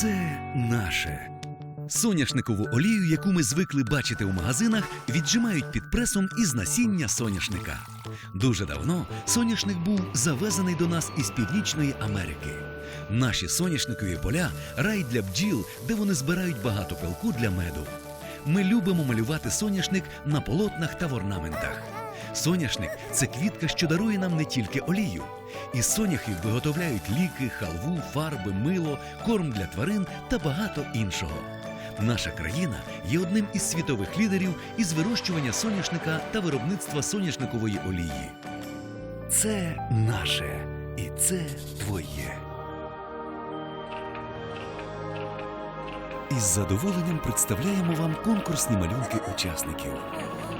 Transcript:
Це наше. Соняшникову олію, яку ми звикли бачити у магазинах, віджимають під пресом із насіння соняшника. Дуже давно соняшник був завезений до нас із Північної Америки. Наші соняшникові поля рай для бджіл, де вони збирають багато пилку для меду. Ми любимо малювати соняшник на полотнах та в орнаментах. Соняшник це квітка, що дарує нам не тільки олію. Із соняхів виготовляють ліки, халву, фарби, мило, корм для тварин та багато іншого. Наша країна є одним із світових лідерів із вирощування соняшника та виробництва соняшникової олії. Це наше і це твоє. Із задоволенням представляємо вам конкурсні малюнки учасників.